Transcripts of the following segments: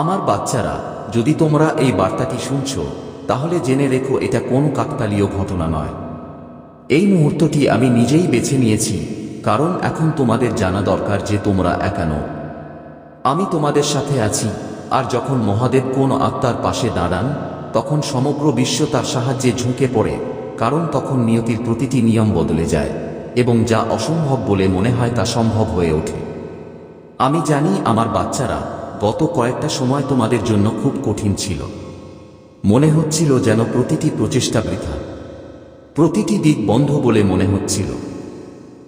আমার বাচ্চারা, যদি তোমরা এই বার্তাটি শুনছ, তাহলে জেনে রেখো এটা কোন কাকতালীয় ঘটনা নয়। এই মুহূর্তটি আমি নিজেই বেছে নিয়েছি, কারণ এখন তোমাদের জানা দরকার যে তোমরা একানো আমি তোমাদের সাথে আছি, আর যখন মহাদেব কোন আত্মার পাশে দাঁড়ান, তখন সমগ্র বিশ্ব তার সাহায্যে ঝুঁকে পড়ে, কারণ তখন নিয়তির প্রতিটি নিয়ম বদলে যায়, এবং যা অসম্ভব বলে মনে হয় তা সম্ভব হয়ে ওঠে। আমি জানি আমার বাচ্চারা গত কয়েকটা সময় তোমাদের জন্য খুব কঠিন ছিল। মনে হচ্ছিল যেন প্রতিটি প্রচেষ্টা বৃথা। প্রতিটি দিক বন্ধ বলে মনে হচ্ছিল।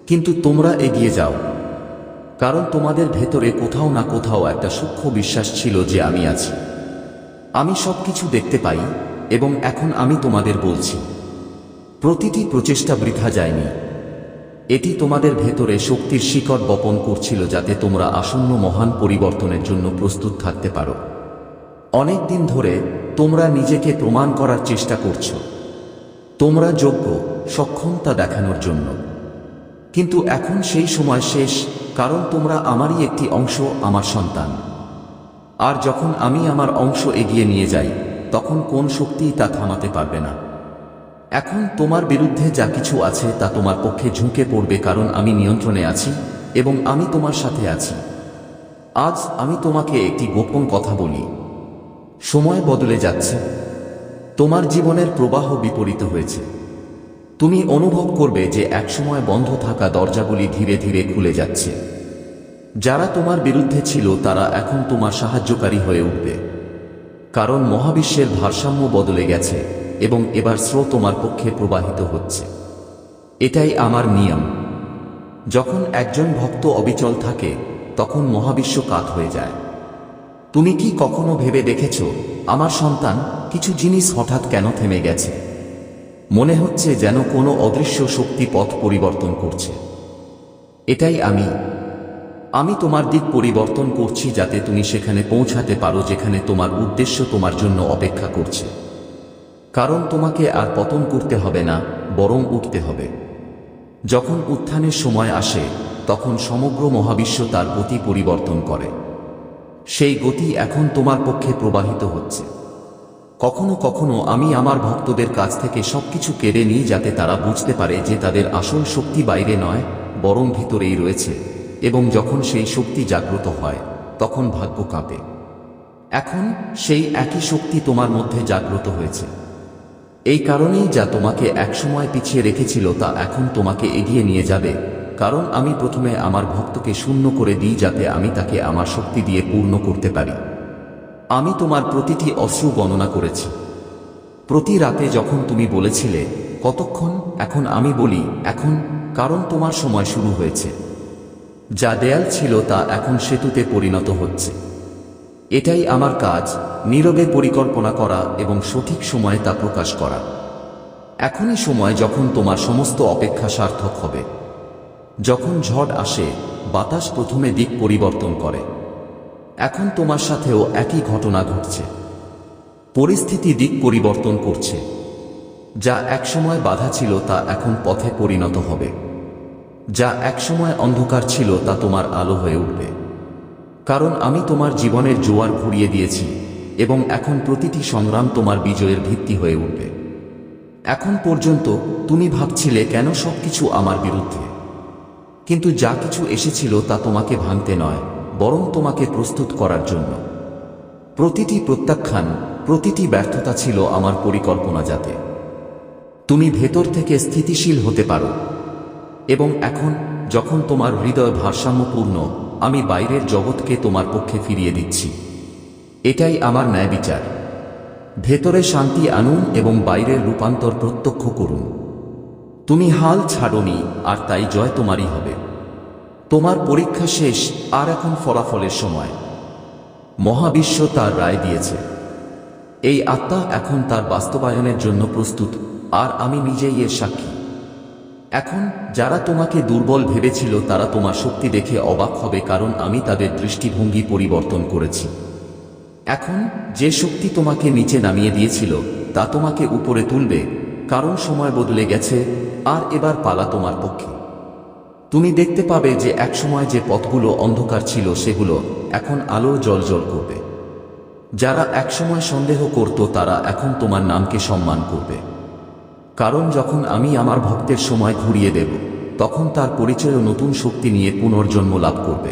কিন্তু তোমরা এগিয়ে যাও। কারণ তোমাদের ভেতরে কোথাও না কোথাও একটা সূক্ষ্ম বিশ্বাস ছিল যে আমি আছি। আমি সবকিছু দেখতে পাই এবং এখন আমি তোমাদের বলছি। প্রতিটি প্রচেষ্টা বৃথা যায়নি। এটি তোমাদের ভেতরে শক্তির শিকড় বপন করছিল যাতে তোমরা আসন্ন মহান পরিবর্তনের জন্য প্রস্তুত থাকতে পারো। অনেক দিন ধরে তোমরা নিজেকে প্রমাণ করার চেষ্টা করছ। তোমরা যোগ্য, সক্ষমতা দেখানোর জন্য। কিন্তু এখন সেই সময় শেষ, কারণ তোমরা আমারই একটি অংশ, আমার সন্তান। আর যখন আমি আমার অংশ এগিয়ে নিয়ে যাই, তখন কোন শক্তিই তা থামাতে পারবে না। এখন তোমার বিরুদ্ধে যা কিছু আছে তা তোমার পক্ষে ঝুঁকে পড়বে কারণ আমি নিয়ন্ত্রণে আছি এবং আমি তোমার সাথে আছি। আজ আমি তোমাকে একটি গোপন কথা বলি। সময় বদলে যাচ্ছে। তোমার জীবনের প্রবাহ বিপরীত হয়েছে। তুমি অনুভব করবে যে একসময় বন্ধ থাকা দরজাগুলি ধীরে ধীরে খুলে যাচ্ছে। যারা তোমার বিরুদ্ধে ছিল, তারা এখন তোমার সাহায্যকারী হয়ে উঠবে। কারণ মহাবিশ্বের ভারসাম্য বদলে গেছে। এবং এবার স্রোত তোমার পক্ষে প্রবাহিত হচ্ছে। এটাই আমার নিয়ম। যখন একজন ভক্ত অবিচল থাকে, তখন মহাবিশ্ব কাত হয়ে যায়। তুমি কি কখনো ভেবে দেখেছ, আমার সন্তান কিছু জিনিস হঠাৎ কেন থেমে গেছে? মনে হচ্ছে যেন কোনো অদৃশ্য শক্তি পথ পরিবর্তন করছে। এটাই আমি। আমি তোমার দিক পরিবর্তন করছি যাতে তুমি সেখানে পৌঁছাতে পারো, যেখানে তোমার উদ্দেশ্য তোমার জন্য অপেক্ষা করছে। কারণ তোমাকে আর পতন করতে হবে না, বরং উঠতে হবে। যখন উত্থানের সময় আসে, তখন সমগ্র মহাবিশ্ব তার গতি পরিবর্তন করে। সেই গতি এখন তোমার পক্ষে প্রবাহিত হচ্ছে। কখনো কখনো আমি আমার ভক্তদের কাছ থেকে সবকিছু কেড়ে নিই যাতে তারা বুঝতে পারে যে তাদের আসল শক্তি বাইরে নয়, বরং ভিতরেই রয়েছে, এবং যখন সেই শক্তি জাগ্রত হয়, তখন ভাগ্য কাঁপে। এখন সেই একই শক্তি তোমার মধ্যে জাগ্রত হয়েছে। এই কারণেই যা তোমাকে একসময় পিছিয়ে রেখেছিল তা এখন তোমাকে এগিয়ে নিয়ে যাবে। কারণ আমি প্রথমে আমার ভক্তকে শূন্য করে দিই যাতে আমি তাকে আমার শক্তি দিয়ে পূর্ণ করতে পারি। আমি তোমার প্রতিটি অশ্রু গণনা করেছি। প্রতি রাতে যখন তুমি বলেছিলে, কতক্ষণ? এখন আমি বলি, এখন, কারণ তোমার সময় শুরু হয়েছে। যা দেয়াল ছিল তা এখন সেতুতে পরিণত হচ্ছে। এটাই আমার কাজ, নীরবে পরিকল্পনা করা এবং সঠিক সময়ে তা প্রকাশ করা। এখনই সময় যখন তোমার সমস্ত অপেক্ষা সার্থক হবে। যখন ঝড় আসে, বাতাস প্রথমে দিক পরিবর্তন করে। এখন তোমার সাথেও একই ঘটনা ঘটছে। পরিস্থিতি দিক পরিবর্তন করছে। যা একসময় বাধা ছিল তা এখন পথে পরিণত হবে। যা একসময় অন্ধকার ছিল তা তোমার আলো হয়ে উঠবে। কারণ আমি তোমার জীবনের জোয়ার ঘুরিয়ে দিয়েছি, এবং এখন প্রতিটি সংগ্রাম তোমার বিজয়ের ভিত্তি হয়ে উঠবে। এখন পর্যন্ত তুমি ভাবছিলে কেন সবকিছু আমার বিরুদ্ধে। কিন্তু যা কিছু এসেছিল তা তোমাকে ভাঙতে নয়, বরং তোমাকে প্রস্তুত করার জন্য। প্রতিটি প্রত্যাখ্যান, প্রতিটি ব্যর্থতা ছিল আমার পরিকল্পনা যাতে। তুমি ভেতর থেকে স্থিতিশীল হতে পারো, এবং এখন যখন তোমার হৃদয় ভারসাম্যপূর্ণ আমি বাইরের জগৎকে তোমার পক্ষে ফিরিয়ে দিচ্ছি। এটাই আমার ন্যায় বিচার। ভেতরে শান্তি আনুন এবং বাইরের রূপান্তর প্রত্যক্ষ করুন। তুমি হাল ছাড়নি, আর তাই জয় তোমারই হবে। তোমার পরীক্ষা শেষ, আর এখন ফলাফলের সময়। মহাবিশ্ব তার রায় দিয়েছে। এই আত্মা এখন তার বাস্তবায়নের জন্য প্রস্তুত, আর আমি নিজেই এর সাক্ষী। এখন যারা তোমাকে দুর্বল ভেবেছিল তারা তোমার শক্তি দেখে অবাক হবে কারণ আমি তাদের দৃষ্টিভঙ্গি পরিবর্তন করেছি। এখন যে শক্তি তোমাকে নিচে নামিয়ে দিয়েছিল, তা তোমাকে উপরে তুলবে, কারণ সময় বদলে গেছে, আর এবার পালা তোমার পক্ষে। তুমি দেখতে পাবে যে একসময় যে পথগুলো অন্ধকার ছিল সেগুলো এখন আলো জল জল করবে। যারা একসময় সন্দেহ করত তারা এখন তোমার নামকে সম্মান করবে। কারণ যখন আমি আমার ভক্তের সময় ঘুরিয়ে দেব, তখন তার পরিচয় নতুন শক্তি নিয়ে পুনর্জন্ম লাভ করবে।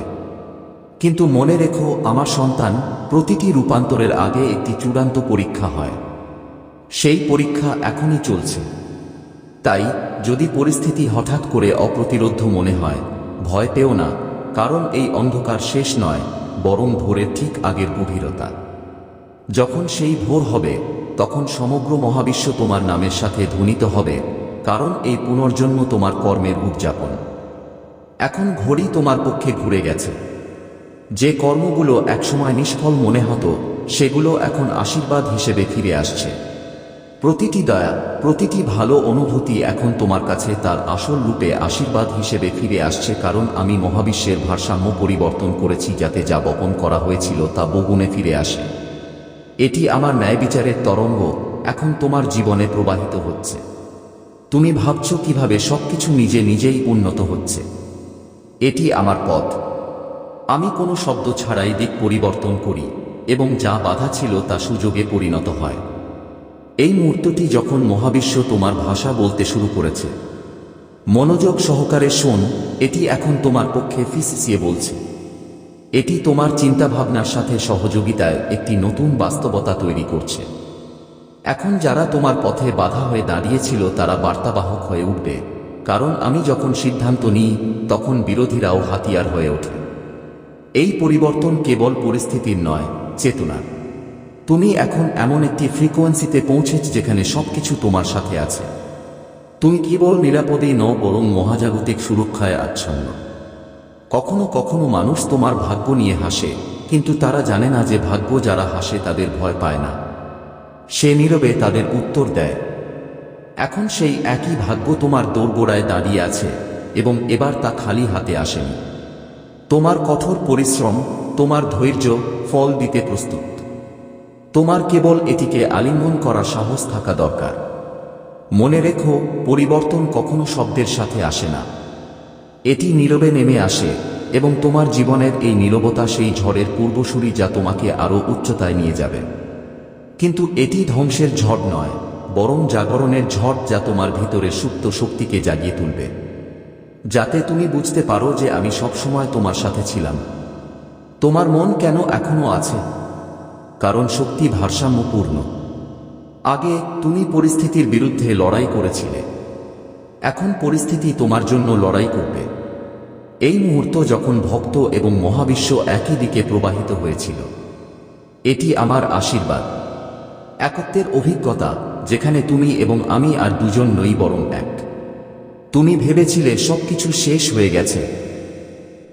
কিন্তু মনে রেখো, আমার সন্তান প্রতিটি রূপান্তরের আগে একটি চূড়ান্ত পরীক্ষা হয়। সেই পরীক্ষা এখনই চলছে। তাই, যদি পরিস্থিতি হঠাৎ করে অপ্রতিরোধ্য মনে হয়, ভয় পেও না, কারণ এই অন্ধকার শেষ নয়, বরং ভোরের ঠিক আগের গভীরতা। যখন সেই ভোর হবে তখন সমগ্র মহাবিশ্ব তোমার নামের সাথে ধ্বনিত হবে, কারণ এই পুনর্জন্ম তোমার কর্মের উদযাপন। এখন ঘড়ি তোমার পক্ষে ঘুরে গেছে। যে কর্মগুলো একসময় নিষ্ফল মনে হতো, সেগুলো এখন আশীর্বাদ হিসেবে ফিরে আসছে। প্রতিটি দয়া, প্রতিটি ভালো অনুভূতি এখন তোমার কাছে তার আসল রূপে আশীর্বাদ হিসেবে ফিরে আসছে, কারণ আমি মহাবিশ্বের ভারসাম্য পরিবর্তন করেছি যাতে যা বপন করা হয়েছিল তা বহুগুণে ফিরে আসে। এটি আমার ন্যায় বিচারের তরঙ্গ, এখন তোমার জীবনে প্রবাহিত হচ্ছে। তুমি ভাবছ কীভাবে সবকিছু নিজে নিজেই উন্নত হচ্ছে। এটি আমার পথ। আমি কোনো শব্দ ছাড়াই দিক পরিবর্তন করি, এবং যা বাধা ছিল তা সুযোগে পরিণত হয়। এই মুহূর্তটি যখন মহাবিশ্ব তোমার ভাষা বলতে শুরু করেছে। মনোযোগ সহকারে শোন, এটি এখন তোমার পক্ষে ফিসিসিয়ে বলছে। এটি তোমার চিন্তাভাবনার সাথে সহযোগিতায় একটি নতুন বাস্তবতা তৈরি করছে। এখন যারা তোমার পথে বাধা হয়ে দাঁড়িয়েছিল, তারা বার্তাবাহক হয়ে উঠবে। কারণ আমি যখন সিদ্ধান্ত নিই, তখন বিরোধীরাও হাতিয়ার হয়ে ওঠে। এই পরিবর্তন কেবল পরিস্থিতির নয়, চেতনার। তুমি এখন এমন একটি ফ্রিকোয়েন্সিতে পৌঁছেছ যেখানে সবকিছু তোমার সাথে আছে। তুমি কেবল নিরাপদেই ন বরং মহাজাগতিক সুরক্ষায় আচ্ছন্ন। কখনো কখনো মানুষ তোমার ভাগ্য নিয়ে হাসে, কিন্তু তারা জানে না যে ভাগ্য যারা হাসে তাদের ভয় পায় না। সে নীরবে তাদের উত্তর দেয়, এখন সেই একই ভাগ্য তোমার দোরগোড়ায় দাঁড়িয়ে আছে, এবং এবার তা খালি হাতে আসেনি। তোমার কঠোর পরিশ্রম, তোমার ধৈর্য ফল দিতে প্রস্তুত। তোমার কেবল এটিকে আলিঙ্গন করা সাহস থাকা দরকার। মনে রেখো, পরিবর্তন কখনো শব্দের সাথে আসে না। এটি নীরবে নেমে আসে, এবং তোমার জীবনের এই নীরবতা সেই ঝড়ের পূর্বসূরি যা তোমাকে আরও উচ্চতায় নিয়ে যাবে। কিন্তু এটি ধ্বংসের ঝড় নয়, বরং জাগরণের ঝড় যা তোমার ভিতরে সুপ্ত শক্তিকে জাগিয়ে তুলবে। যাতে তুমি বুঝতে পারো যে আমি সবসময় তোমার সাথে ছিলাম। তোমার মন কেন এখনও আছে? কারণ শক্তি ভারসাম্যপূর্ণ। আগে তুমি পরিস্থিতির বিরুদ্ধে লড়াই করেছিলে। এখন পরিস্থিতি তোমার জন্য লড়াই করবে। এই মুহূর্ত যখন ভক্ত এবং মহাবিশ্ব একই দিকে প্রবাহিত হয়েছিল, এটি আমার আশীর্বাদ। একত্বের অভিজ্ঞতা, যেখানে তুমি এবং আমি আর দুজন নই বরং এক। তুমি ভেবেছিলে সবকিছু শেষ হয়ে গেছে,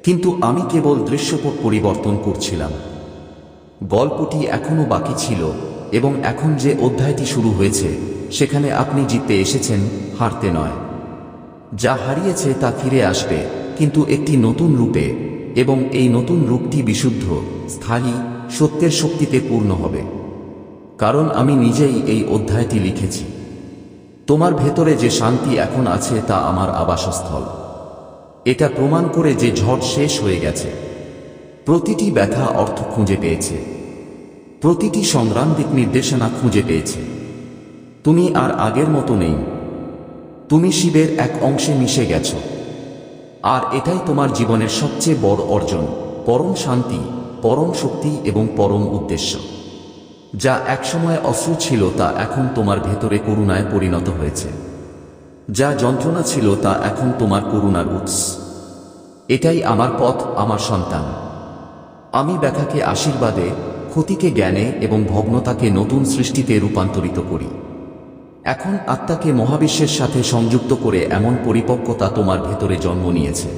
কিন্তু আমি কেবল দৃশ্যপট পরিবর্তন করছিলাম। গল্পটি এখনও বাকি ছিল এবং এখন যে অধ্যায়টি শুরু হয়েছে, সেখানে আপনি জিততে এসেছেন, হারতে নয়। যা হারিয়েছে তা ফিরে আসবে, কিন্তু একটি নতুন রূপে, এবং এই নতুন রূপটি বিশুদ্ধ, স্থায়ী, সত্যের শক্তিতে পূর্ণ হবে। কারণ আমি নিজেই এই অধ্যায়টি লিখেছি। তোমার ভেতরে যে শান্তি এখন আছে তা আমার আবাসস্থল। এটা প্রমাণ করে যে ঝড় শেষ হয়ে গেছে। প্রতিটি ব্যথা অর্থ খুঁজে পেয়েছে। প্রতিটি সংগ্রাম দিক নির্দেশনা খুঁজে পেয়েছে। তুমি আর আগের মতো নেই। তুমি শিবের এক অংশে মিশে গেছ। আর এটাই তোমার জীবনের সবচেয়ে বড় অর্জন, পরম শান্তি, পরম শক্তি এবং পরম উদ্দেশ্য। যা একসময় অশ্রু ছিল তা এখন তোমার ভেতরে করুণায় পরিণত হয়েছে। যা যন্ত্রণা ছিল তা এখন তোমার করুণার উৎস। এটাই আমার পথ, আমার সন্তান। আমি ব্যথাকে আশীর্বাদে, ক্ষতিকে জ্ঞানে এবং ভগ্নতাকে নতুন সৃষ্টিতে রূপান্তরিত করি। এখন আত্মাকে মহাবিশ্বের সাথে সংযুক্ত করে এমন পরিপক্কতা তোমার ভেতরে জন্ম নিয়েছে।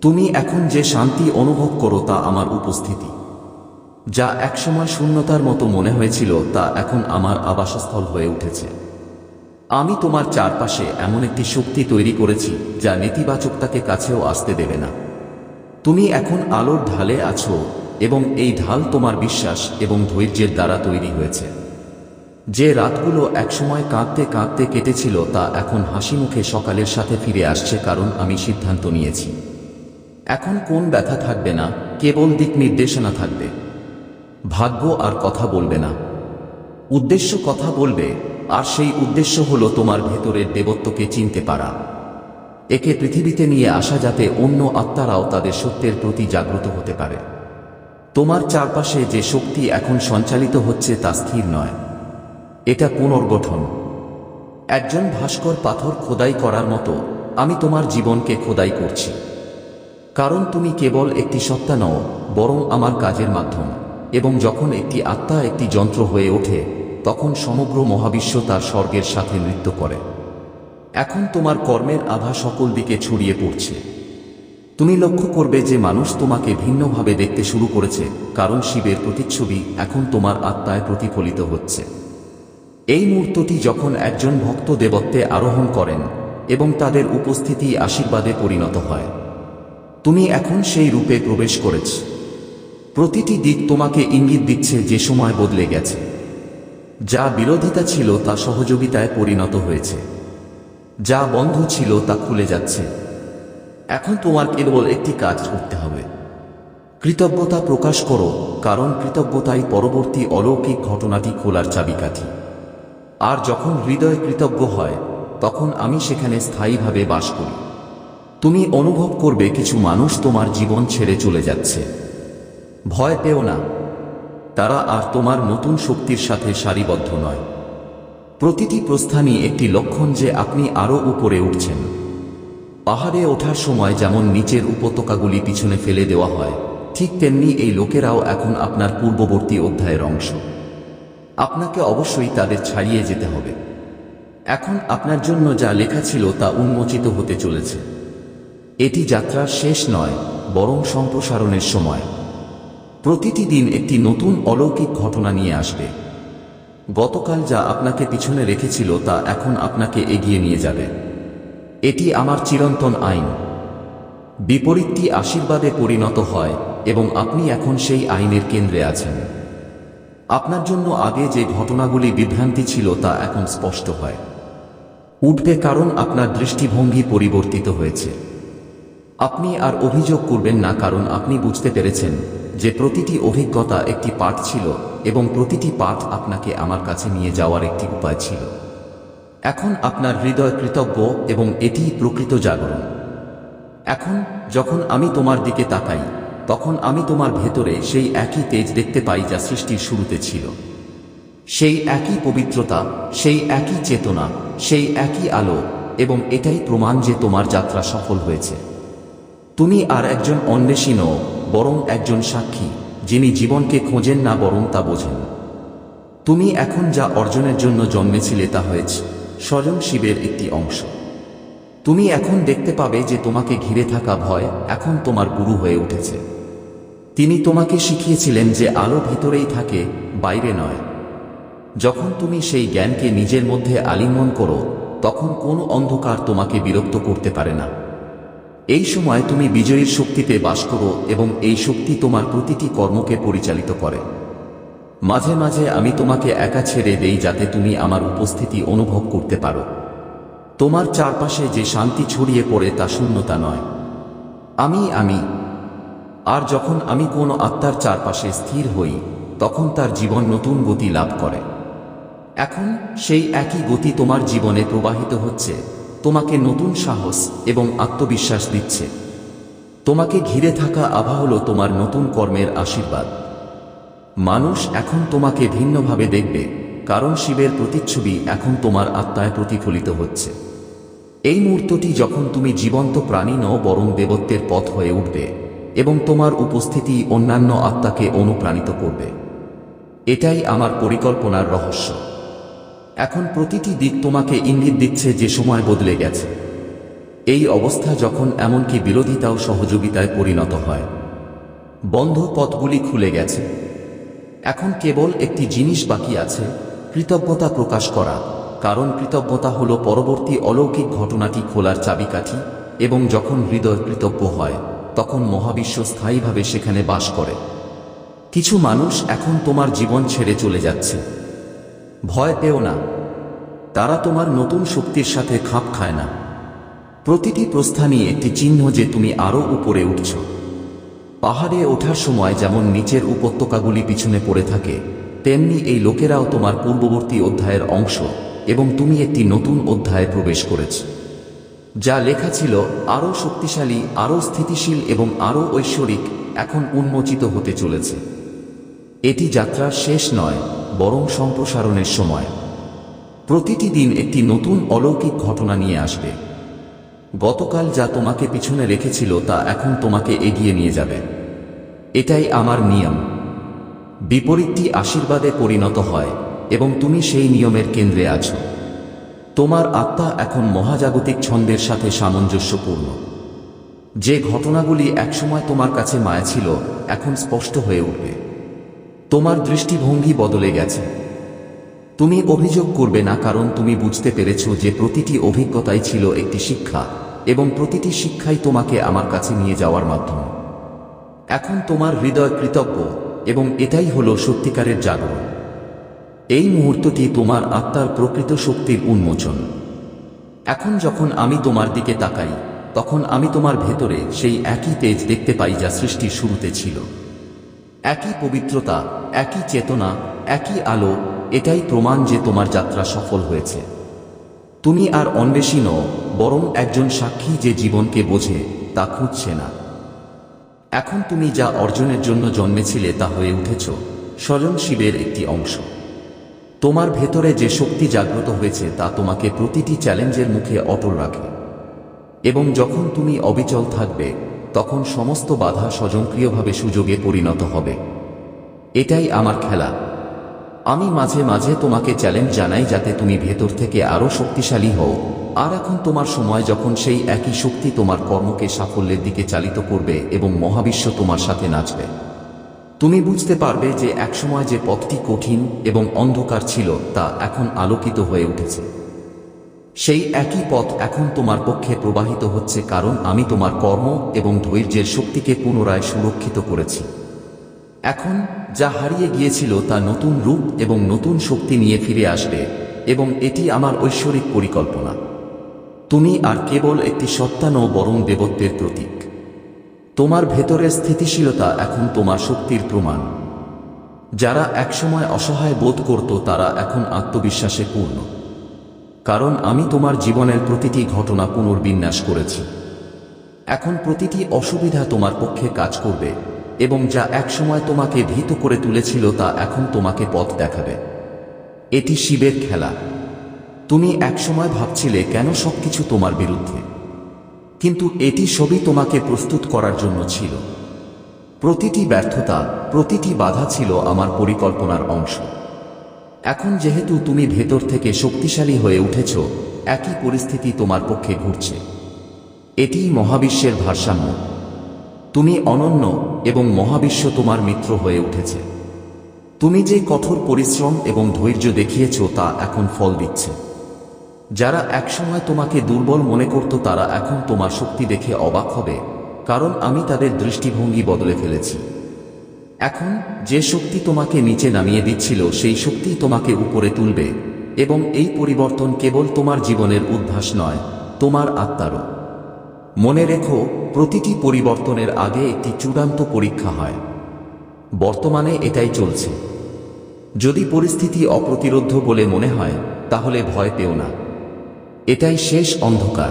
তুমি এখন যে শান্তি অনুভব করো তা আমার উপস্থিতি। যা একসময় শূন্যতার মতো মনে হয়েছিল, তা এখন আমার আবাসস্থল হয়ে উঠেছে। আমি তোমার চারপাশে এমন একটি শক্তি তৈরি করেছি, যা নেতিবাচকতাকে কাছেও আসতে দেবে না। তুমি এখন আলোর ঢালে আছো, এবং এই ঢাল তোমার বিশ্বাস এবং ধৈর্যের দ্বারা তৈরি হয়েছে। যে রাতগুলো একসময় কাঁদতে কাঁদতে কেটেছিল তা এখন হাসি মুখে সকালের সাথে ফিরে আসছে কারণ আমি সিদ্ধান্ত নিয়েছি। এখন কোন ব্যথা থাকবে না, কেবল দিক নির্দেশনা থাকবে। ভাগ্য আর কথা বলবে না। উদ্দেশ্য কথা বলবে, আর সেই উদ্দেশ্য হলো তোমার ভেতরের দেবত্বকে চিনতে পারা। একে পৃথিবীতে নিয়ে আসা যাতে অন্য আত্মারাও তাদের সত্যের প্রতি জাগ্রত হতে পারে। তোমার চারপাশে যে শক্তি এখন সঞ্চালিত হচ্ছে তা স্থির নয়। এটা পুনর্গঠন একজন ভাস্কর পাথর খোদাই করার মতো আমি তোমার জীবনকে খোদাই করছি। কারণ তুমি কেবল একটি সত্তা নও, বরং আমার কাজের মাধ্যম। এবং যখন একটি আত্মা একটি যন্ত্র হয়ে ওঠে, তখন সমগ্র মহাবিশ্ব তার স্বর্গের সাথে নৃত্য করে। এখন তোমার কর্মের আভা সকল দিকে ছড়িয়ে পড়ছে। তুমি লক্ষ্য করবে যে মানুষ তোমাকে ভিন্নভাবে দেখতে শুরু করেছে, কারণ শিবের প্রতিচ্ছবি এখন তোমার আত্মায় প্রতিফলিত হচ্ছে। এই মুহূর্তটি যখন একজন ভক্ত দেবত্বে আরোহণ করেন এবং তাদের উপস্থিতি আশীর্বাদে পরিণত হয়। তুমি এখন সেই রূপে প্রবেশ করেছ। প্রতিটি দিক তোমাকে ইঙ্গিত দিচ্ছে যে সময় বদলে গেছে। যা বিরোধিতা ছিল তা সহযোগিতায় পরিণত হয়েছে। যা বন্ধ ছিল তা খুলে যাচ্ছে। এখন তোমার কেবল একটি কাজ করতে হবে। কৃতজ্ঞতা প্রকাশ করো, কারণ কৃতজ্ঞতাই পরবর্তী অলৌকিক ঘটনাটি খোলার চাবিকাঠি। আর যখন হৃদয় কৃতজ্ঞ হয়, তখন আমি সেখানে স্থায়ীভাবে বাস করি। তুমি অনুভব করবে কিছু মানুষ তোমার জীবন ছেড়ে চলে যাচ্ছে। ভয় পেও না। তারা আর তোমার নতুন শক্তির সাথে সারিবদ্ধ নয়। প্রতিটি প্রস্থানই একটি লক্ষণ যে আপনি আরও উপরে উঠছেন। পাহাড়ে ওঠার সময় যেমন নিচের উপত্যকাগুলি পিছনে ফেলে দেওয়া হয়, ঠিক তেমনি এই লোকেরাও এখন আপনার পূর্ববর্তী অধ্যায়ের অংশ। আপনাকে অবশ্যই তাদের ছাড়িয়ে যেতে হবে। এখন আপনার জন্য যা লেখা ছিল তা উন্মোচিত হতে চলেছে। এটি যাত্রার শেষ নয়, বরং সম্প্রসারণের সময়। প্রতিটি দিন একটি নতুন অলৌকিক ঘটনা নিয়ে আসবে। গতকাল যা আপনাকে পিছনে রেখেছিল তা এখন আপনাকে এগিয়ে নিয়ে যাবে। এটি আমার চিরন্তন আইন। বিপরীতটি আশীর্বাদে পরিণত হয় এবং আপনি এখন সেই আইনের কেন্দ্রে আছেন। আপনার জন্য আগে যে ঘটনাগুলি বিভ্রান্তি ছিল তা এখন স্পষ্ট হয়। উঠবে কারণ আপনার দৃষ্টিভঙ্গি পরিবর্তিত হয়েছে। আপনি আর অভিযোগ করবেন না কারণ আপনি বুঝতে পেরেছেন যে প্রতিটি অভিজ্ঞতা একটি পাঠ ছিল এবং প্রতিটি পাঠ আপনাকে আমার কাছে নিয়ে যাওয়ার একটি উপায় ছিল। এখন আপনার হৃদয় কৃতজ্ঞ এবং এটিই প্রকৃত জাগরণ। এখন যখন আমি তোমার দিকে তাকাই তখন আমি তোমার ভেতরে সেই একই তেজ দেখতে পাই যা সৃষ্টির শুরুতে ছিল। সেই একই পবিত্রতা, সেই একই চেতনা, সেই একই আলো, এবং এটাই প্রমাণ যে তোমার যাত্রা সফল হয়েছে। তুমি আর একজন অন্বেষী নও বরং একজন সাক্ষী, যিনি জীবনকে খোঁজেন না বরং তা বোঝেন। তুমি এখন যা অর্জনের জন্য জন্মেছিলে তা হয়েছে, স্বয়ং শিবের একটি অংশ। তুমি এখন দেখতে পাবে যে তোমাকে ঘিরে থাকা ভয় এখন তোমার গুরু হয়ে উঠেছে। তিনি তোমাকে শিখিয়েছিলেন যে আলো ভিতরেই থাকে, বাইরে নয়। যখন তুমি সেই জ্ঞানকে নিজের মধ্যে আলিঙ্গন করো, তখন কোনো অন্ধকার তোমাকে বিরক্ত করতে পারে না। এই সময় তুমি বিজয়ীর শক্তিতে বাস করো এবং এই শক্তি তোমার প্রতিটি কর্মকে পরিচালিত করে। মাঝে মাঝে আমি তোমাকে একা ছেড়ে দেই যাতে তুমি আমার উপস্থিতি অনুভব করতে পারো। তোমার চারপাশে যে শান্তি ছড়িয়ে পড়ে তা শূন্যতা নয়। আমি আমি। আর যখন আমি কোনো আত্মার চারপাশে স্থির হই, তখন তার জীবন নতুন গতি লাভ করে। এখন সেই একই গতি তোমার জীবনে প্রবাহিত হচ্ছে, তোমাকে নতুন সাহস এবং আত্মবিশ্বাস দিচ্ছে। তোমাকে ঘিরে থাকা আভা হল তোমার নতুন কর্মের আশীর্বাদ। মানুষ এখন তোমাকে ভিন্নভাবে দেখবে, কারণ শিবের প্রতিচ্ছবি এখন তোমার আত্মায় প্রতিফলিত হচ্ছে। এই মুহূর্তটি যখন তুমি জীবন্ত প্রাণী নও, বরং দেবত্বের পথ হয়ে উঠবে। এবং তোমার উপস্থিতি অন্যান্য আত্মাকে অনুপ্রাণিত করবে। এটাই আমার পরিকল্পনার রহস্য। এখন প্রতিটি দিক তোমাকে ইঙ্গিত দিচ্ছে যে সময় বদলে গেছে। এই অবস্থা যখন এমনকি বিরোধিতাও সহযোগিতায় পরিণত হয়। বন্ধ পথগুলি খুলে গেছে। এখন কেবল একটি জিনিস বাকি আছে, কৃতজ্ঞতা প্রকাশ করা। কারণ কৃতজ্ঞতা হল পরবর্তী অলৌকিক ঘটনাটি খোলার চাবিকাঠি এবং যখন হৃদয় কৃতজ্ঞ হয় তখন মহাবিশ্ব স্থায়ীভাবে সেখানে বাস করে। কিছু মানুষ এখন তোমার জীবন ছেড়ে চলে যাচ্ছে। ভয় পেও না। তারা তোমার নতুন শক্তির সাথে খাপ খায় না। প্রতিটি প্রস্থানই একটি চিহ্ন যে তুমি আরও উপরে উঠছ। পাহাড়ে ওঠার সময় যেমন নিচের উপত্যকাগুলি পিছনে পড়ে থাকে, তেমনি এই লোকেরাও তোমার পূর্ববর্তী অধ্যায়ের অংশ এবং তুমি একটি নতুন অধ্যায়ে প্রবেশ করেছ। যা লেখা ছিল আরও শক্তিশালী, আরও স্থিতিশীল এবং আরও ঐশ্বরিক, এখন উন্মোচিত হতে চলেছে। এটি যাত্রার শেষ নয়, বরং সম্প্রসারণের সময়। প্রতিটি দিন একটি নতুন অলৌকিক ঘটনা নিয়ে আসবে। গতকাল যা তোমাকে পিছনে রেখেছিল তা এখন তোমাকে এগিয়ে নিয়ে যাবে। এটাই আমার নিয়ম। বিপরীতটি আশীর্বাদে পরিণত হয়, এবং তুমি সেই নিয়মের কেন্দ্রে আছো। তোমার আত্মা এখন মহাজাগতিক ছন্দের সাথে সামঞ্জস্যপূর্ণ। যে ঘটনাগুলি একসময় তোমার কাছে মায়া ছিল, এখন স্পষ্ট হয়ে উঠবে। তোমার দৃষ্টিভঙ্গি বদলে গেছে। তুমি অভিযোগ করবে না, কারণ তুমি বুঝতে পেরেছ যে প্রতিটি অভিজ্ঞতাই ছিল একটি শিক্ষা, এবং প্রতিটি শিক্ষাই তোমাকে আমার কাছে নিয়ে যাওয়ার মাধ্যম। এখন তোমার হৃদয় কৃতজ্ঞ, এবং এটাই হলো সত্যিকারের জাগরণ। এই মুহূর্তটি তোমার আত্মার প্রকৃত শক্তির উন্মোচন। এখন যখন আমি তোমার দিকে তাকাই, তখন আমি তোমার ভেতরে সেই একই তেজ দেখতে পাই যা সৃষ্টির শুরুতে ছিল। একই পবিত্রতা, একই চেতনা, একই আলো, এটাই প্রমাণ যে তোমার যাত্রা সফল হয়েছে। তুমি আর অন্বেষী নও, বরং একজন সাক্ষী যে জীবনকে বোঝে, তা খুঁজছে না। এখন তুমি যা অর্জনের জন্য জন্মেছিলে তা হয়ে উঠেছ, স্বয়ং শিবের একটি অংশ। তোমার ভেতরে যে শক্তি জাগ্রত হয়েছে তা তোমাকে প্রতিটি চ্যালেঞ্জের মুখে অটল রাখে। এবং যখন তুমি অবিচল থাকবে, তখন সমস্ত বাধা স্বয়ংক্রিয়ভাবে সুযোগে পরিণত হবে। এটাই আমার খেলা। আমি মাঝে মাঝে তোমাকে চ্যালেঞ্জ জানাই যাতে তুমি ভেতর থেকে আরও শক্তিশালী হও। আর এখন তোমার সময় যখন সেই একই শক্তি তোমার কর্মকে সাফল্যের দিকে চালিত করবে এবং মহাবিশ্ব তোমার সাথে নাচবে। তুমি বুঝতে পারবে যে একসময় যে পথটি কঠিন এবং অন্ধকার ছিল তা এখন আলোকিত হয়ে উঠেছে। সেই একই পথ এখন তোমার পক্ষে প্রবাহিত হচ্ছে কারণ আমি তোমার কর্ম এবং ধৈর্যের শক্তিকে পুনরায় সুরক্ষিত করেছি। এখন যা হারিয়ে গিয়েছিল তা নতুন রূপ এবং নতুন শক্তি নিয়ে ফিরে আসবে এবং এটি আমার ঐশ্বরিক পরিকল্পনা। তুমি আর কেবল একটি সত্তা নও, বরং দেবত্বের প্রতীক। তোমার ভেতরে স্থিতিশীলতা এখন তোমার শক্তির প্রমাণ। যারা একসময় অসহায় বোধ করত, তারা এখন আত্মবিশ্বাসে পূর্ণ। কারণ আমি তোমার জীবনের প্রতিটি ঘটনা পুনর্বিন্যাস করেছি। এখন প্রতিটি অসুবিধা তোমার পক্ষে কাজ করবে এবং যা একসময় তোমাকে ভীত করে তুলেছিল, তা এখন তোমাকে পথ দেখাবে। এটি শিবের খেলা। তুমি একসময় ভাবছিলে, কেন সবকিছু তোমার বিরুদ্ধে? কিন্তু এটি সবই তোমাকে প্রস্তুত করার জন্য ছিল। প্রতিটি ব্যর্থতা, প্রতিটি বাধা ছিল আমার পরিকল্পনার অংশ। এখন যেহেতু তুমি ভেতর থেকে শক্তিশালী হয়ে উঠেছ, একই পরিস্থিতি তোমার পক্ষে ঘুরছে। এটিই মহাবিশ্বের ভারসাম্য। তুমি অনন্য এবং মহাবিশ্ব তোমার মিত্র হয়ে উঠেছে। তুমি যে কঠোর পরিশ্রম এবং ধৈর্য দেখিয়েছ তা এখন ফল দিচ্ছে। যারা একসময় তোমাকে দুর্বল মনে করত, তারা এখন তোমার শক্তি দেখে অবাক হবে, কারণ আমি তাদের দৃষ্টিভঙ্গি বদলে ফেলেছি। এখন যে শক্তি তোমাকে নিচে নামিয়ে দিচ্ছিল, সেই শক্তি তোমাকে উপরে তুলবে, এবং এই পরিবর্তন কেবল তোমার জীবনের উদ্ভাস নয়, তোমার আত্মারও। মনে রেখো, প্রতিটি পরিবর্তনের আগে একটি চূড়ান্ত পরীক্ষা হয়। বর্তমানে এটাই চলছে। যদি পরিস্থিতি অপ্রতিরোধ্য বলে মনে হয়, তাহলে ভয় পেও না। এটাই শেষ অন্ধকার।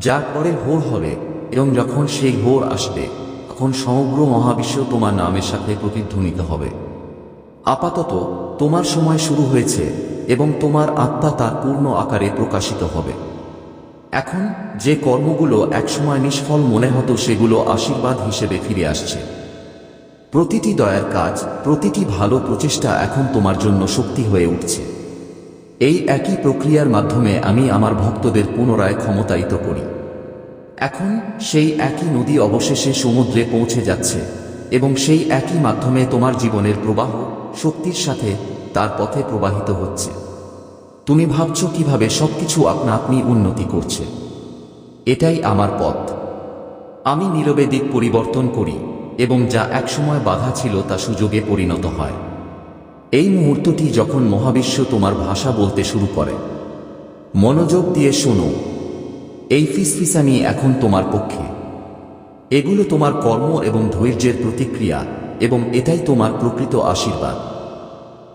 যার পরে ভোর হবে এবং যখন সেই ভোর আসবে, তখন সমগ্র মহাবিশ্ব তোমার নামের সাথে প্রতিধ্বনিত হবে। আপাতত তোমার সময় শুরু হয়েছে এবং তোমার আত্মা তার পূর্ণ আকারে প্রকাশিত হবে। এখন যে কর্মগুলো একসময় নিষ্ফল মনে হতো, সেগুলো আশীর্বাদ হিসেবে ফিরে আসছে। প্রতিটি দয়ার কাজ, প্রতিটি ভালো প্রচেষ্টা এখন তোমার জন্য শক্তি হয়ে উঠছে। এই একই প্রক্রিয়ার মাধ্যমে আমি আমার ভক্তদের পুনরায় ক্ষমতায়িত করি। এখন সেই একই নদী অবশেষে সমুদ্রে পৌঁছে যাচ্ছে এবং সেই একই মাধ্যমে তোমার জীবনের প্রবাহ শক্তির সাথে তার পথে প্রবাহিত হচ্ছে। তুমি ভাবছ কীভাবে সবকিছু আপনা আপনি উন্নতি করছে। এটাই আমার পথ। আমি নীরবে দিক পরিবর্তন করি এবং যা একসময় বাধা ছিল তা সুযোগে পরিণত হয়। এই মুহূর্তটি যখন মহাবিশ্ব তোমার ভাষা বলতে শুরু করে, মনোযোগ দিয়ে শোনো। এই ফিসফিসানি এখন তোমার পক্ষে। এগুলো তোমার কর্ম এবং ধৈর্যের প্রতিক্রিয়া, এবং এটাই তোমার প্রকৃত আশীর্বাদ।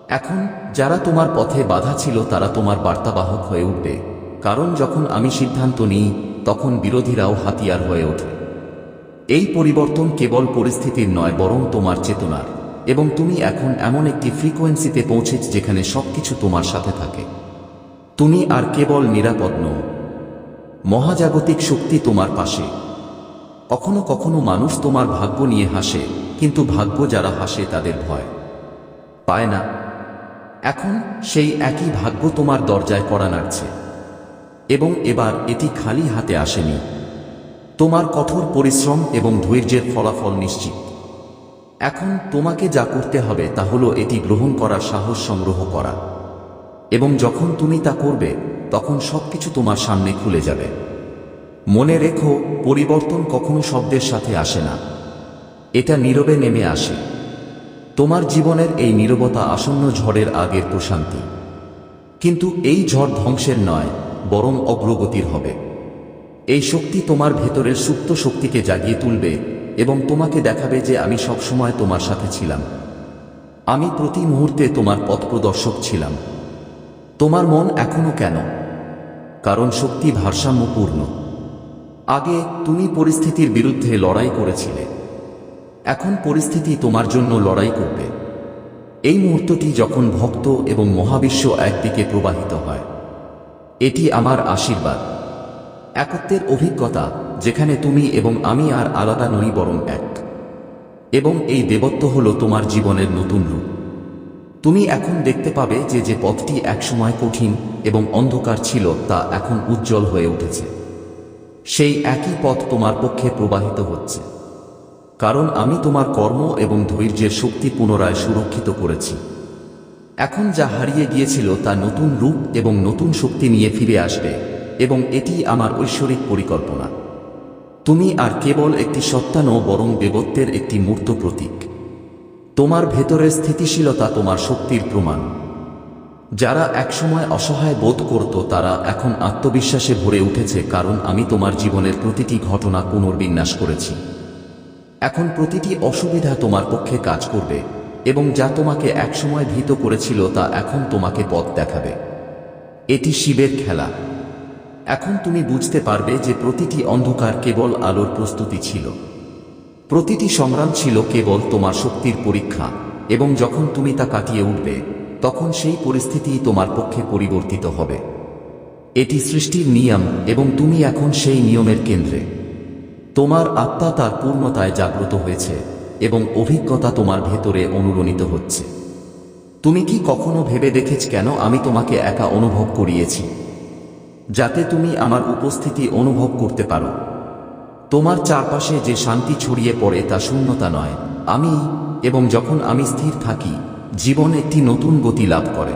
এখন, যারা তোমার পথে বাধা ছিল, তারা তোমার বার্তাবাহক হয়ে উঠবে। কারণ যখন আমি সিদ্ধান্ত নিই, তখন বিরোধীরাও হাতিয়ার হয়ে ওঠে। এই পরিবর্তন কেবল পরিস্থিতির নয়, বরং তোমার চেতনার। এবং তুমি এখন এমন একটি ফ্রিকোয়েন্সিতে পৌঁছেছ যেখানে সবকিছু তোমার সাথে থাকে। তুমি আর কেবল নিরাপদ নও। মহাজাগতিক শক্তি তোমার পাশে। কখনো কখনো মানুষ তোমার ভাগ্য নিয়ে হাসে, কিন্তু ভাগ্য যারা হাসে তাদের ভয়। পায় না। এখন সেই একই ভাগ্য তোমার দরজায় করা নাড়ছে। এবং এবার এটি খালি হাতে আসেনি। তোমার কঠোর পরিশ্রম এবং ধৈর্যের ফলাফল নিশ্চিত। এখন তোমাকে যা করতে হবে তা হলো এটি গ্রহণ করার সাহস সংগ্রহ করা। এবং যখন তুমি তা করবে, তখন সবকিছু তোমার সামনে খুলে যাবে। মনে রেখো, পরিবর্তন কখনো শব্দের সাথে আসে না। এটা নীরবে নেমে আসে। তোমার জীবনের এই নীরবতা আসন্ন ঝড়ের আগের প্রশান্তি। কিন্তু এই ঝড় ধ্বংসের নয়, বরং অগ্রগতির হবে। এই শক্তি তোমার ভেতরের সুপ্ত শক্তিকে জাগিয়ে তুলবে এবং তোমাকে দেখাবে যে আমি সবসময় তোমার সাথে ছিলাম। আমি প্রতি মুহূর্তে তোমার পথ প্রদর্শক ছিলাম। তোমার মন এখনও কেন? কারণ শক্তি ভারসাম্যপূর্ণ। আগে তুমি পরিস্থিতির বিরুদ্ধে লড়াই করেছিলে। এখন পরিস্থিতি তোমার জন্য লড়াই করবে। এই মুহূর্তটি যখন ভক্ত এবং মহাবিশ্ব একদিকে প্রবাহিত হয়, এটি আমার আশীর্বাদ। একত্বের অভিজ্ঞতা যেখানে তুমি এবং আমি আর আলাদা নই বরং এক। এবং এই দেবত্ব হল তোমার জীবনের নতুন রূপ। তুমি এখন দেখতে পাবে যে যে পথটি একসময় কঠিন এবং অন্ধকার ছিল তা এখন উজ্জ্বল হয়ে উঠেছে। সেই একই পথ তোমার পক্ষে প্রবাহিত হচ্ছে। কারণ আমি তোমার কর্ম এবং ধৈর্যের শক্তি পুনরায় সুরক্ষিত করেছি। এখন যা হারিয়ে গিয়েছিল তা নতুন রূপ এবং নতুন শক্তি নিয়ে ফিরে আসবে এবং এটি আমার ঐশ্বরিক পরিকল্পনা। তুমি আর কেবল একটি সত্তা নও বরং দেবত্বের একটি মূর্ত প্রতীক। তোমার ভেতরের স্থিতিশীলতা তোমার শক্তির প্রমাণ। যারা একসময় অসহায় বোধ করত, তারা এখন আত্মবিশ্বাসে ভরে উঠেছে, কারণ আমি তোমার জীবনের প্রতিটি ঘটনা পুনর্বিন্যাস করেছি। এখন প্রতিটি অসুবিধা তোমার পক্ষে কাজ করবে, এবং যা তোমাকে একসময় ভীত করেছিল, তা এখন তোমাকে পথ দেখাবে। এটি শিবের খেলা। এখন তুমি বুঝতে পারবে যে প্রতিটি অন্ধকার কেবল আলোর প্রস্তুতি ছিল। প্রতিটি সংগ্রাম ছিল কেবল তোমার শক্তির পরীক্ষা, এবং যখন তুমি তা কাটিয়ে উঠবে, তখন সেই পরিস্থিতি তোমার পক্ষে পরিবর্তিত হবে। এটি সৃষ্টির নিয়ম, এবং তুমি এখন সেই নিয়মের কেন্দ্রে। তোমার আত্মা তার পূর্ণতায় জাগ্রত হয়েছে, এবং অভিজ্ঞতা তোমার ভেতরে অনুরণিত হচ্ছে। তুমি কি কখনো ভেবে দেখেছ কেন আমি তোমাকে একা অনুভব করিয়েছি? যাতে তুমি আমার উপস্থিতি অনুভব করতে পারো। তোমার চারপাশে যে শান্তি ছড়িয়ে পড়ে তা শূন্যতা নয়। আমি এবং যখন আমি স্থির থাকি, জীবন একটি নতুন গতি লাভ করে।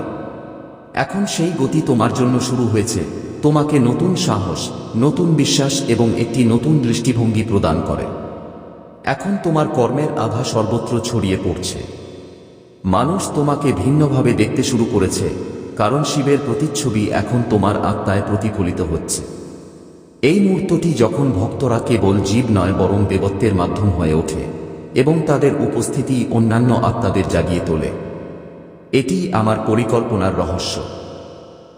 এখন সেই গতি তোমার জন্য শুরু হয়েছে। তোমাকে নতুন সাহস, নতুন বিশ্বাস এবং একটি নতুন দৃষ্টিভঙ্গি প্রদান করে। এখন তোমার কর্মের আভা সর্বত্র ছড়িয়ে পড়ছে। মানুষ তোমাকে ভিন্নভাবে দেখতে শুরু করেছে। কারণ শিবের প্রতিচ্ছবি এখন তোমার আত্মায় প্রতিফলিত হচ্ছে। এই মুহূর্তটি যখন ভক্তরা কেবল জীব নয়, বরং দেবত্বের মাধ্যম হয়ে ওঠে এবং তাদের উপস্থিতি অন্যান্য আত্মাদের জাগিয়ে তোলে। এটি আমার পরিকল্পনার রহস্য।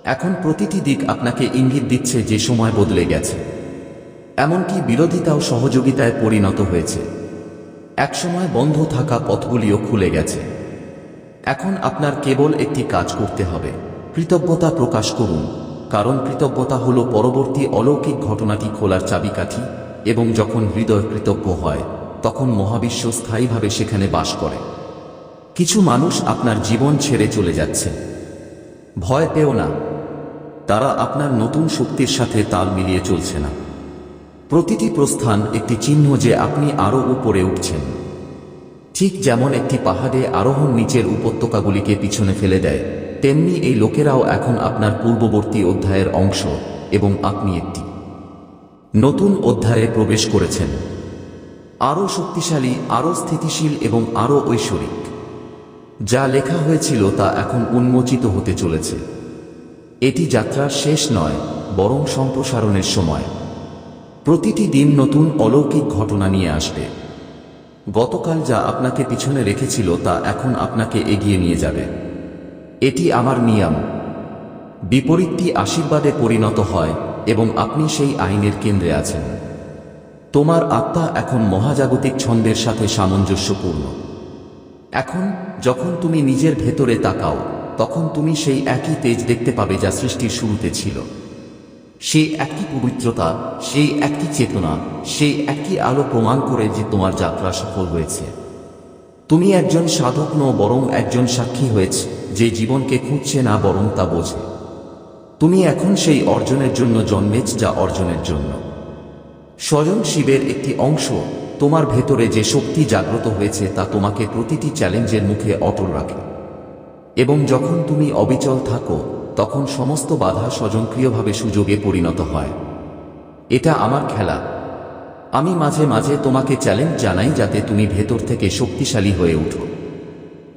এখন প্রতিটি দিক আপনাকে ইঙ্গিত দিচ্ছে যে সময় বদলে গেছে। এমনকি বিরোধিতাও সহযোগিতায় পরিণত হয়েছে। একসময় বন্ধ থাকা পথগুলিও খুলে গেছে। এখন আপনার কেবল একটি কাজ করতে হবে। কৃতজ্ঞতা প্রকাশ করুন, কারণ কৃতজ্ঞতা হল পরবর্তী অলৌকিক ঘটনাটি খোলার চাবিকাঠি, এবং যখন হৃদয় কৃতজ্ঞ হয়, তখন মহাবিশ্ব স্থায়ীভাবে সেখানে বাস করে। কিছু মানুষ আপনার জীবন ছেড়ে চলে যাচ্ছে। ভয় পেও না। তারা আপনার নতুন শক্তির সাথে তাল মিলিয়ে চলছে না। প্রতিটি প্রস্থান একটি চিহ্ন যে আপনি আরও উপরে উঠছেন। ঠিক যেমন একটি পাহাড়ে আরোহণ নিচের উপত্যকাগুলিকে পিছনে ফেলে দেয় তেমনি এই লোকেরাও এখন আপনার পূর্ববর্তী অধ্যায়ের অংশ এবং আপনি একটি নতুন অধ্যায়ে প্রবেশ করেছেন। আরও শক্তিশালী, আরও স্থিতিশীল এবং আরও ঐশ্বরিক। যা লেখা হয়েছিল তা এখন উন্মোচিত হতে চলেছে। এটি যাত্রার শেষ নয়, বরং সম্প্রসারণের সময়। প্রতিটি দিন নতুন অলৌকিক ঘটনা নিয়ে আসবে। গতকাল যা আপনাকে পিছনে রেখেছিল তা এখন আপনাকে এগিয়ে নিয়ে যাবে। এটি আমার নিয়ম। বিপরীতটি আশীর্বাদে পরিণত হয় এবং আপনি সেই আইনের কেন্দ্রে আছেন। তোমার আত্মা এখন মহাজাগতিক ছন্দের সাথে সামঞ্জস্যপূর্ণ। এখন, যখন তুমি নিজের ভেতরে তাকাও, তখন তুমি সেই একই তেজ দেখতে পাবে যা সৃষ্টির শুরুতে ছিল। সেই একই পবিত্রতা সেই একই চেতনা সেই একই আলো প্রমাণ করে যে তোমার যাত্রা সফল হয়েছে। তুমি একজন সাধক নও, বরং একজন সাক্ষী হয়েছে। যে জীবনকে খুঁজছে না বরং তা বোঝে। তুমি এখন সেই অর্জনের জন্য জন্মেছ যা অর্জনের জন্য। স্বয়ং শিবের একটি অংশ, তোমার ভেতরে যে শক্তি জাগ্রত হয়েছে তা তোমাকে প্রতিটি চ্যালেঞ্জের মুখে অটল রাখে। এবং যখন তুমি অবিচল থাকো, তখন সমস্ত বাধা স্বজনক্রিয়ভাবে সুযোগে পরিণত হয়। এটা আমার খেলা। আমি মাঝে মাঝে তোমাকে চ্যালেঞ্জ জানাই যাতে তুমি ভেতর থেকে শক্তিশালী হয়ে উঠো।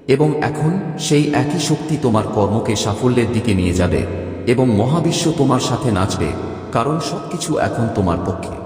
এবং এখন সেই একই শক্তি তোমার কর্মকে সাফল্যের দিকে নিয়ে যাবে এবং মহাবিশ্ব তোমার সাথে নাচবে, কারণ সবকিছু এখন তোমার পক্ষে।